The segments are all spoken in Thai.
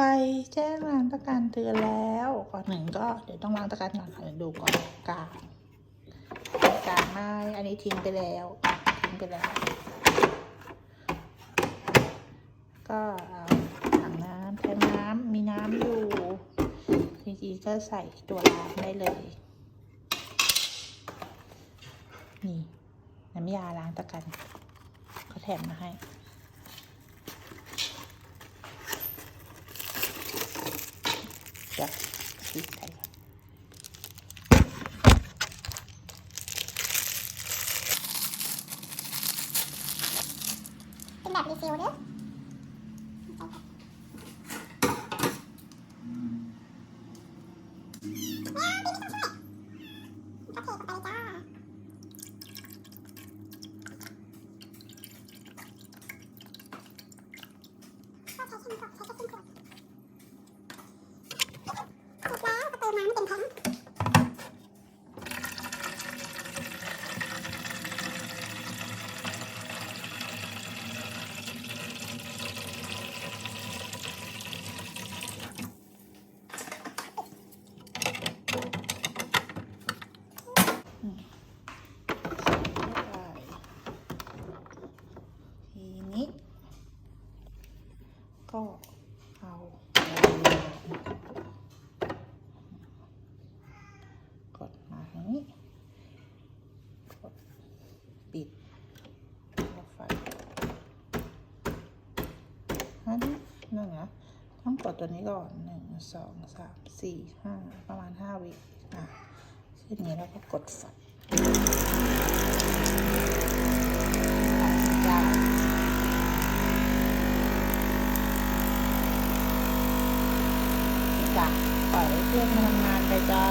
ไฟแจ้งล้างตะการเตือนแล้ว ก่อนหนึ่งก็เดี๋ยวต้องล้างตะการก่อนค่ะเดี๋ยวดูก่อนกลางกลางไม่อันนี้ทิ้งไปแล้วทิ้งไปแล้ว ก็เอาถังน้ำแทนน้ำมีน้ำอยู่จริงๆก็ใส่ตัวล้างได้เลยนี่น้ำยาล้างตะกันเขาแถมมาให้ เดี๋ยวปิดไปก่อนเป็นแบบรีฟิลเด้อก็เทไปจ้าก็ใช้นก่อนใช้แค่ชิ้นก่อนเสร็จแล้วก็เติมน้ำเต็มแท้ง ทีนี้ ก็เอากดมาทางนี้กดปิดแล้วไฟอันนี้นั่นนะต้องกดตัวนี้ก่อนหนึ่งสองสามสี่ห้าประมาณห้าวิอะขึ้นนี้แล้วก็กดไฟจ้า จ้ะ ปล่อยเครื่องมันทำงานไปจ้า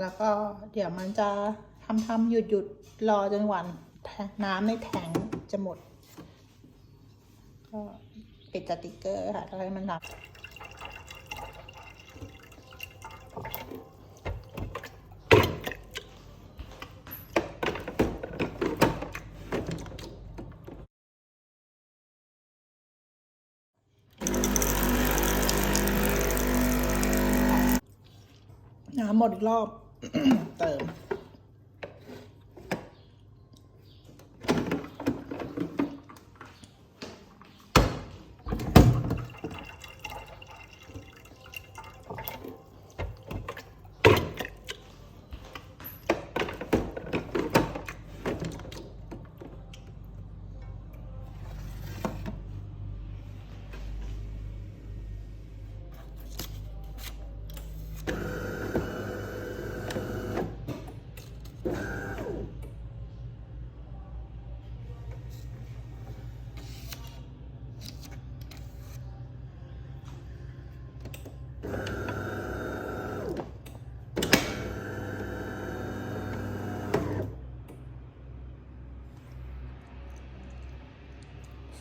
แล้วก็เดี๋ยวมันจะทำทำหยุดหยุดรอจนกว่าน้ำในแทงจะหมด ก็ปิดสติกเกอร์ค่ะแล้วมันทำ น้ำหมดอีกรอบ เติม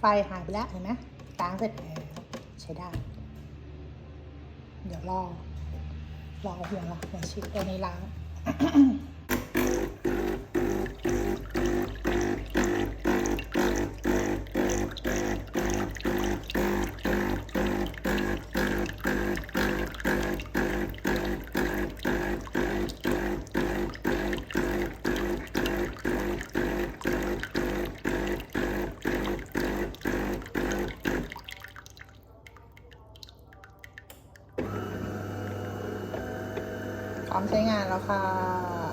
ไฟหายไปแล้วเห็นไหมล้างเสร็จแล้วใช้ได้ เดี๋ยวรอรอหัวละหัวชิดตัวนี้ล้าง ร้อมใช้งานแล้วค่ะ